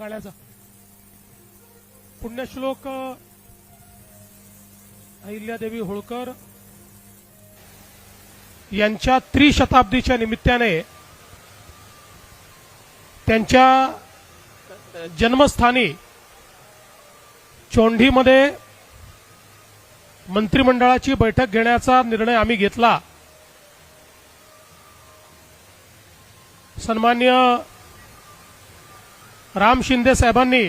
गाण्याचा. पुण्यश्लोक अहिल्यादेवी होळकर यांच्या त्रिशताब्दीच्या निमित्ताने त्यांच्या जन्मस्थानी चोंढीमध्ये मंत्रिमंडळाची बैठक घेण्याचा निर्णय आम्ही घेतला. सन्मान्य राम शिंदे साहेबांनी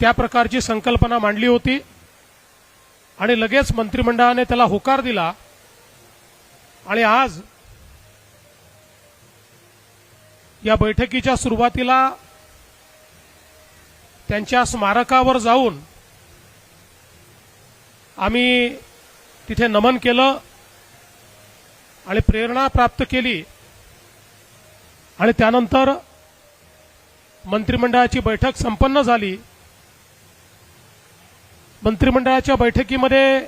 त्या प्रकारची संकल्पना मांडली होती आणि लगेच मंत्रिमंडळाने त्याला होकार दिला आणि आज या बैठकीच्या सुरुवातीला त्यांच्या स्मारकावर जाऊन आम्ही तिथे नमन केलं आणि प्रेरणा प्राप्त केली. आणि त्यानंतर मंत्रिमंडळाची बैठक संपन्न झाली. मंत्रिमंडळाच्या बैठकीमध्ये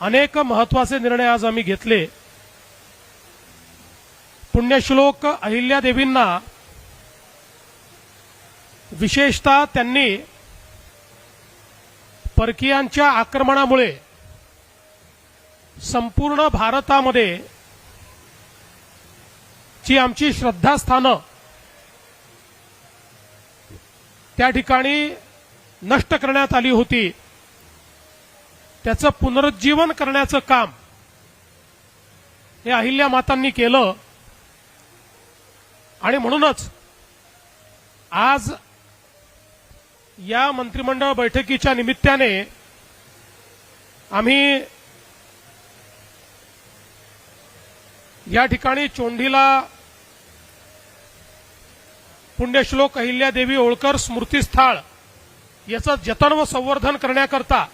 अनेक महत्त्वाचे निर्णय आज आम्ही घेतले. पुण्यश्लोक अहिल्यादेवींना विशेषतः त्यांनी परकीयांच्या आक्रमणामुळे संपूर्ण भारतामध्ये जी आमची श्रद्धास्थानं त्या ठिकाणी नष्ट करण्यात आली होती. त्याचं पुनरुज्जीवन करण्याचं काम हे अहिल्या मातांनी केलं. आणि म्हणूनच आज या मंत्रिमंडळ बैठकीच्या निमित्ताने आम्ही या ठिकाणी चोंडीला पुण्यश्लोक अहिल्यादेवी होळकर स्मृतीस्थळ याचं जतन व संवर्धन करण्याकरता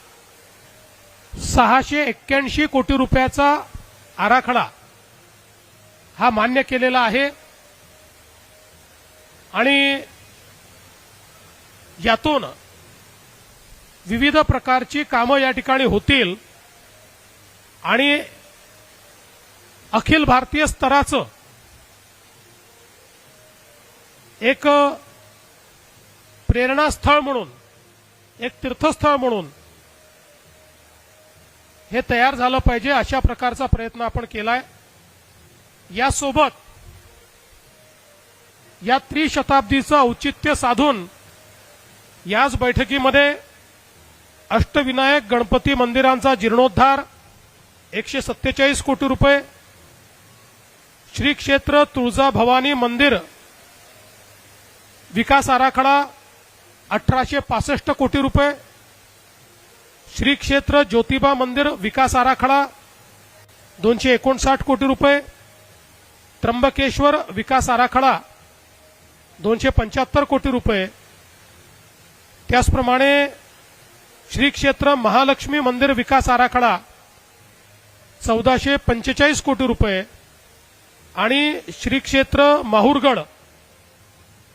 सहाशे एक्क्याऐंशी कोटी रुपयाचा आराखडा हा मान्य केलेला आहे. आणि यातून विविध प्रकारची कामं या ठिकाणी होतील. आणि अखिल भारतीय स्तराचं एक प्रेरणास्थळ म्हणून एक तीर्थस्थळ म्हणून हे तयार झालं पाहिजे अशा प्रकारचा प्रयत्न आपण केलाय. यासोबत या त्रिशताब्दीचं औचित्य साधून याच बैठकीमध्ये अष्टविनायक गणपती मंदिरांचा जीर्णोद्धार एकशे सत्तेचाळीस कोटी रुपये श्री क्षेत्र तुळजाभवानी मंदिर विकास आराखडा अठराशे पासष्ट कोटी रुपये. श्री क्षेत्र ज्योतिबा मंदिर विकास आराखडा दोनशे एकोणसाठ कोटी रुपये. त्र्यंबकेश्वर विकास आराखडा दोनशे पंच्याहत्तर कोटी रुपये. त्याचप्रमाणे श्री क्षेत्र महालक्ष्मी मंदिर विकास आराखडा चौदाशे पंचेचाळीस कोटी रुपये. आणि श्री क्षेत्र माहूरगड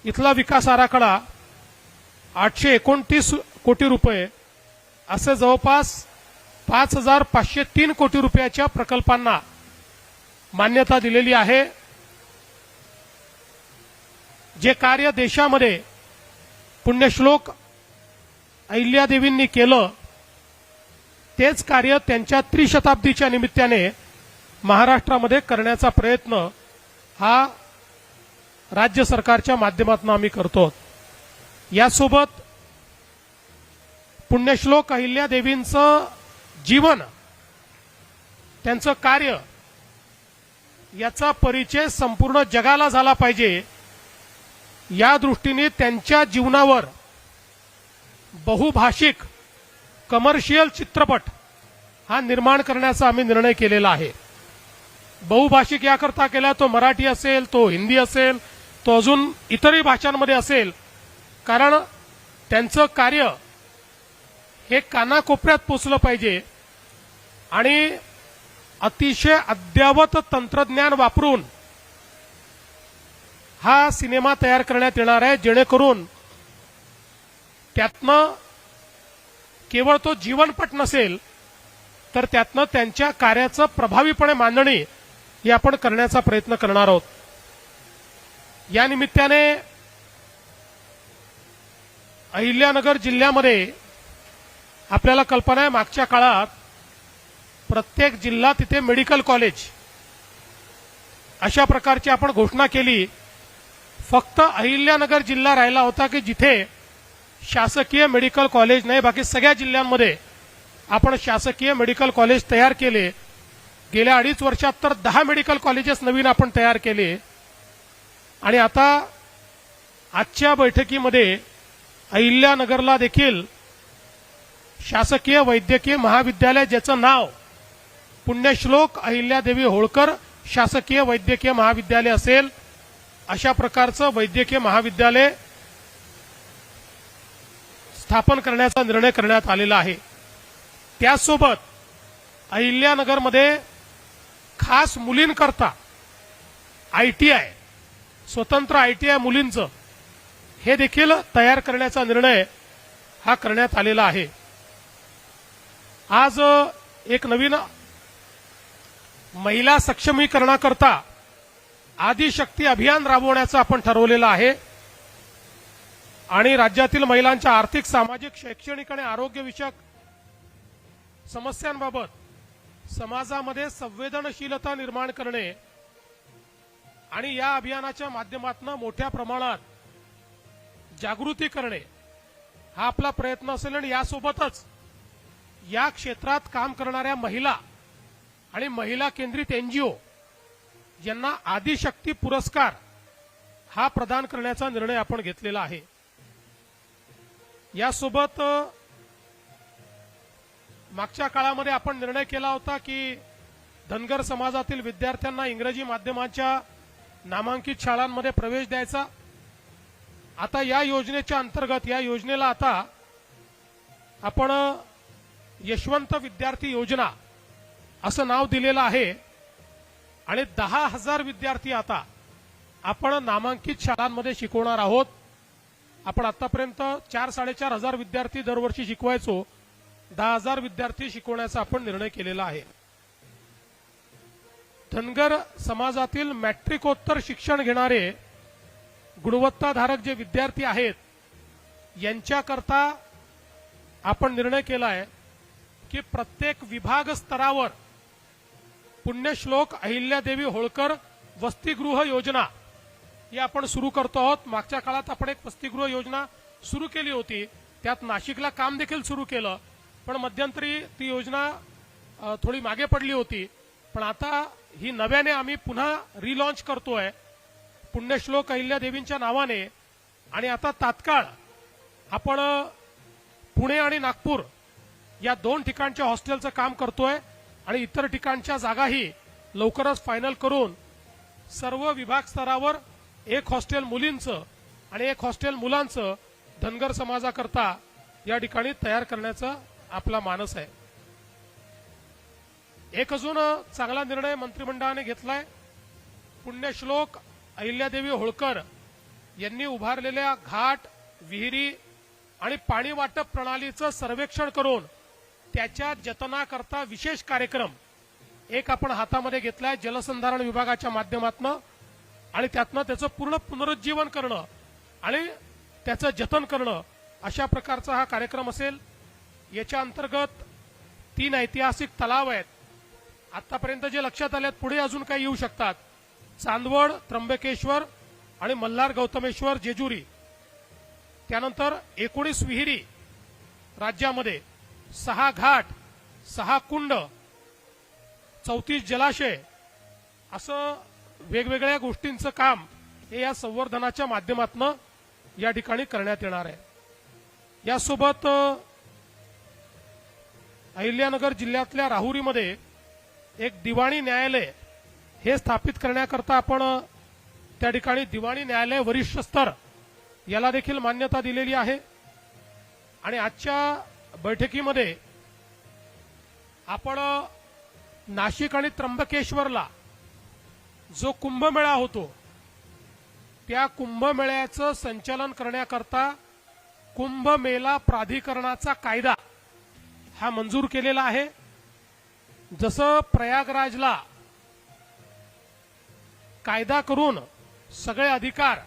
इथला विकास आराखडा आठशे एकोणतीस कोटी रुपये असे जवळपास पाच हजार पाचशे तीन कोटी रुपयाच्या प्रकल्पांना मान्यता दिलेली आहे. जे कार्य देशामध्ये पुण्यश्लोक अहिल्यादेवींनी केलं तेच कार्य त्यांच्या त्रिशताब्दीच्या निमित्ताने महाराष्ट्रामध्ये करण्याचा प्रयत्न हा राज्य सरकारच्या माध्यमातून आम्ही करतो. यासोबत पुण्यश्लोक अहिल्यादेवींचं जीवन त्यांचं कार्य याचा परिचय संपूर्ण जगाला झाला पाहिजे. या दृष्टीने त्यांच्या जीवनावर बहुभाषिक कमर्शियल चित्रपट हा निर्माण करण्याचा आम्ही निर्णय केलेला आहे. बहुभाषिक याकरता केला तो मराठी असेल तो हिंदी असेल तो अजून इतरही भाषांमध्ये असेल कारण त्यांचं कार्य हे कानाकोपऱ्यात पोचलं पाहिजे आणि अतिशय अद्ययावत तंत्रज्ञान वापरून हा सिनेमा तयार करण्यात येणार आहे जेणेकरून त्यातनं केवळ तो जीवनपट नसेल तर त्यातनं त्यांच्या कार्याचं प्रभावीपणे मांडणी ही आपण करण्याचा प्रयत्न करणार आहोत. या निमित्ताने अहिल्यानगर जिल्ह्यामध्ये आपल्याला कल्पना आहे मागच्या काळात प्रत्येक जिल्हा तिथे मेडिकल कॉलेज अशा प्रकारची आपण घोषणा केली. फक्त अहिल्यानगर जिल्हा राहिला होता की जिथे शासकीय मेडिकल कॉलेज नाही बाकी सगळ्या जिल्ह्यांमध्ये आपण शासकीय मेडिकल कॉलेज तयार केले. गेल्या अडीच वर्षात तर दहा मेडिकल कॉलेजेस नवीन आपण तयार केले. आणि आता आजच्या बैठकीमध्ये अहिल्यानगरला देखील शासकीय वैद्यकीय महाविद्यालय ज्याचं नाव पुण्यश्लोक अहिल्यादेवी होळकर शासकीय वैद्यकीय महाविद्यालय असेल अशा प्रकारचं वैद्यकीय महाविद्यालय स्थापन करण्याचा निर्णय करण्यात आलेला आहे. त्याचसोबत अहिल्यानगरमध्ये खास मुलींकरता आय टी आय स्वतंत्र आय टी आय मुलींचं हे देखील तयार करण्याचा निर्णय हा करण्यात आलेला आहे. आज एक नवीन महिला सक्षमीकरणाकरता आदिशक्ती अभियान राबवण्याचं आपण ठरवलेलं आहे. आणि राज्यातील महिलांच्या आर्थिक सामाजिक शैक्षणिक आणि आरोग्यविषयक समस्यांबाबत समाजामध्ये संवेदनशीलता निर्माण करणे आणि या अभियानाच्या माध्यमातून मोठ्या प्रमाणात जागृती करणे हा आपला प्रयत्न असेल आणि यासोबतच या क्षेत्रात काम करणाऱ्या महिला आणि महिला केंद्रित एनजीओ यांना आदिशक्ती पुरस्कार हा प्रदान करण्याचा निर्णय आपण घेतलेला आहे. यासोबत मागच्या काळामध्ये आपण निर्णय केला होता की धनगर समाजातील विद्यार्थ्यांना इंग्रजी माध्यमाच्या नामांकित शाळांमध्ये प्रवेश द्यायचा. आता या योजनेच्या अंतर्गत या योजनेला आता आपण यशवंत विद्यार्थी योजना असं नाव दिलेलं आहे. आणि दहा हजार विद्यार्थी आता आपण नामांकित शाळांमध्ये शिकवणार आहोत. आपण आतापर्यंत चार साडेचार हजार विद्यार्थी दरवर्षी शिकवायचो. दहा हजार विद्यार्थी शिकवण्याचा आपण निर्णय केलेला आहे. धनगर समाजातील मॅट्रिकोत्तर शिक्षण घेणारे गुणवत्ताधारक जे विद्यार्थी आहेत यांच्याकरता आपण निर्णय केला आहे की प्रत्येक विभाग स्तरावर पुण्यश्लोक अहिल्यादेवी होळकर वसतिगृह योजना ही आपण सुरू करतो आहोत. मागच्या काळात आपण एक वसतिगृह योजना सुरू केली होती. त्यात नाशिकला काम देखील सुरू केलं पण मध्यंतरी ती योजना थोडी मागे पडली होती. पण आता ही नव्याने आम्ही पुन्हा रिलॉन्च करतोय. पुण्यश्लोक अहिल्यादेवींच्या नावाने. आणि आता तात्काळ आपण पुणे आणि नागपूर या दोन ठिकाणच्या हॉस्टेलचं काम करतोय. आणि इतर ठिकाणच्या जागाही लवकरच फायनल करून सर्व विभाग स्तरावर एक हॉस्टेल मुलींचं आणि एक हॉस्टेल मुलांचं धनगर समाजाकरता या ठिकाणी तयार करण्याचा आपला मानस आहे. एक अजून चांगला निर्णय मंत्रिमंडळाने घेतलाय. पुण्यश्लोक अहिल्यादेवी होळकर यांनी उभारलेल्या घाट विहिरी आणि पाणी वाटप प्रणालीचं सर्वेक्षण करून त्याच्या जतनाकरता विशेष कार्यक्रम एक आपण हातामध्ये घेतलाय जलसंधारण विभागाच्या माध्यमातून आणि त्यातनं त्याचं पूर्ण पुनरुज्जीवन करणं आणि त्याचं जतन करणं अशा प्रकारचा हा कार्यक्रम असेल. याच्या अंतर्गत तीन ऐतिहासिक तलाव आहेत. आतापर्यंत जे लक्षात आले पुढे अजून काही येऊ शकतात. चांदवड त्र्यंबकेश्वर आणि मल्हार गौतमेश्वर जेजुरी. त्यानंतर एकोणीस विहिरी राज्यामध्ये सहा घाट सहा कुंड चौतीस जलाशय असं वेगवेगळ्या गोष्टींचं काम हे या संवर्धनाच्या माध्यमातून या ठिकाणी करण्यात येणार आहे. यासोबत अहिल्यानगर जिल्ह्यातल्या राहुरीमध्ये एक दिवाणी न्यायालय हे स्थापित करण्याकरता आपण त्या ठिकाणी दिवाणी न्यायालय वरिष्ठ स्तर याला देखील मान्यता दिलेली आहे. आणि आजच्या बैठकीमध्ये आपण नाशिक आणि त्र्यंबकेश्वरला जो कुंभमेळा होतो त्या कुंभमेळ्याचं संचालन करण्याकरता कुंभमेला प्राधिकरणाचा कायदा हा मंजूर केलेला आहे. जसं प्रयागराजला कायदा करून सगळे अधिकार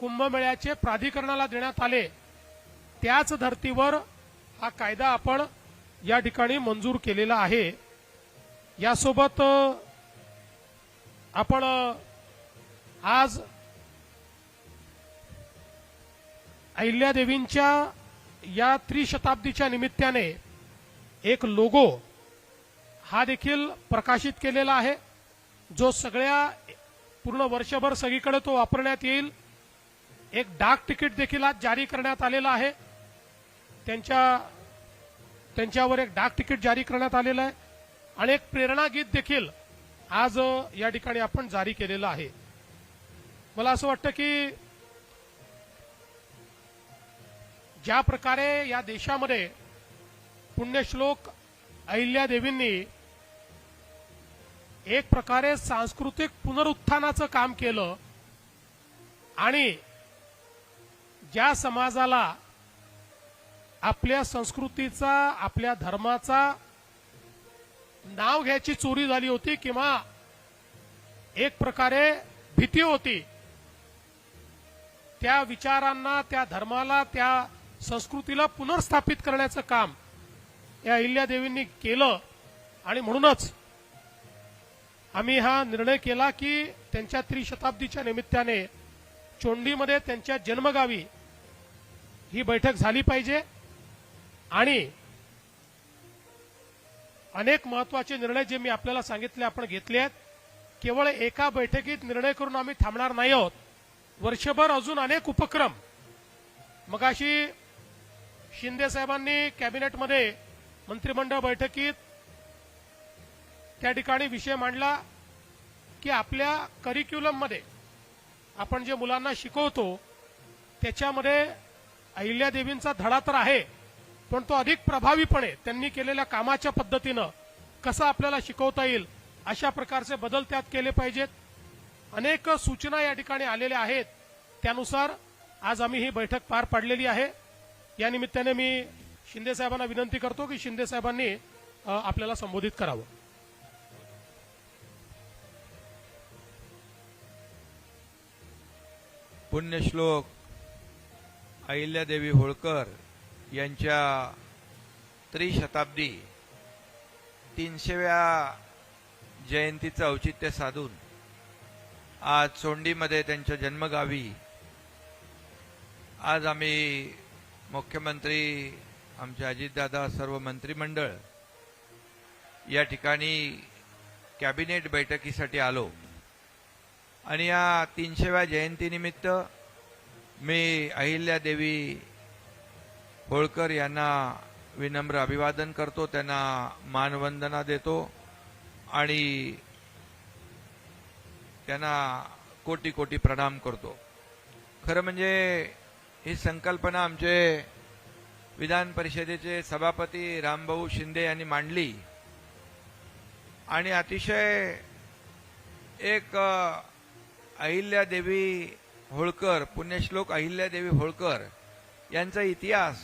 कुंभमेळ्याचे प्राधिकरणाला देण्यात आले त्याच धर्तीवर हा कायदा आपण या ठिकाणी मंजूर केलेला आहे. यासोबत आपण आज अहिल्यादेवींच्या या त्रिशताब्दीच्या निमित्ताने एक लोगो हा देखील प्रकाशित केलेला आहे. जो सगळ्या पूर्ण वर्षभर सगळीकडे तो वापरण्यात येईल. एक डाक तिकीट देखील आज जारी करण्यात आलेलं आहे. त्यांच्या त्यांच्यावर एक डाक तिकीट जारी करण्यात आलेलं आहे. आणि एक प्रेरणा गीत देखील आज या ठिकाणी आपण जारी केलेलं आहे. मला असं वाटतं की ज्या प्रकारे या देशामध्ये पुण्यश्लोक अहिल्यादेवींनी एक प्रकारे सांस्कृतिक पुनरुत्थानाचं काम केलं आणि ज्या समाजाला आपल्या संस्कृतीचा आपल्या धर्माचा नाव घ्यायची चोरी झाली होती किंवा एक प्रकारे भीती होती त्या विचारांना त्या धर्माला त्या संस्कृतीला पुनर्स्थापित करण्याचं काम या अहिल्यादेवींनी केलं आणि म्हणूनच आम्ही हा निर्णय केला की त्यांच्या त्रिशताब्दीच्या निमित्ताने चोंडीमध्ये त्यांच्या जन्मगावी ही बैठक झाली पाहिजे. आणि अनेक महत्त्वाचे निर्णय जे मी आपल्याला सांगितले आपण घेतले आहेत. केवळ एका बैठकीत निर्णय करून आम्ही थांबणार नाही आहोत. वर्षभर अजून अनेक उपक्रम. मगाशी शिंदे साहेबांनी कॅबिनेटमध्ये मंत्रिमंडळ बैठकीत त्या ठिकाणी विषय मांडला की आपल्या करिक्युलममध्ये आपण जे मुलांना शिकवतो त्याच्यामध्ये अहिल्यादेवींचा धडा तर आहे पण तो अधिक प्रभावीपणे त्यांनी केलेल्या कामाच्या पद्धतीनं कसं आपल्याला शिकवता येईल अशा प्रकारचे बदल त्यात केले पाहिजेत. अनेक सूचना या ठिकाणी आलेल्या आहेत. त्यानुसार आज आम्ही ही बैठक पार पाडलेली आहे. या निमित्ताने मी शिंदे साहेबांना विनंती करतो की शिंदे साहेबांनी आपल्याला संबोधित करावं. पुण्यश्लोक अहिल्यादेवी होळकर यांच्या त्रिशताब्दी तीनशेव्या जयंतीचं औचित्य साधून आज चोंडीमध्ये त्यांच्या जन्मगावी आज आम्ही मुख्यमंत्री आमचे अजितदादा सर्व मंत्रिमंडळ या ठिकाणी कॅबिनेट बैठकीसाठी आलो. आणि या तीनशेव्या जयंतीनिमित्त मी अहिल्यादेवी होळकर यांना विनम्र अभिवादन करतो त्यांना मानवंदना देतो आणि त्यांना कोटी कोटी प्रणाम करतो. खरं म्हणजे ही संकल्पना आमचे विधान परिषदेचे सभापती रामभाऊ शिंदे यांनी मांडली. आणि अतिशय एक अहिल्यादेवी होळकर पुण्यश्लोक अहिल्यादेवी होळकर यांचा इतिहास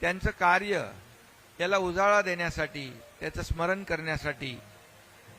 त्यांचं कार्य याला उजाळा देण्यासाठी त्याचं स्मरण करण्यासाठी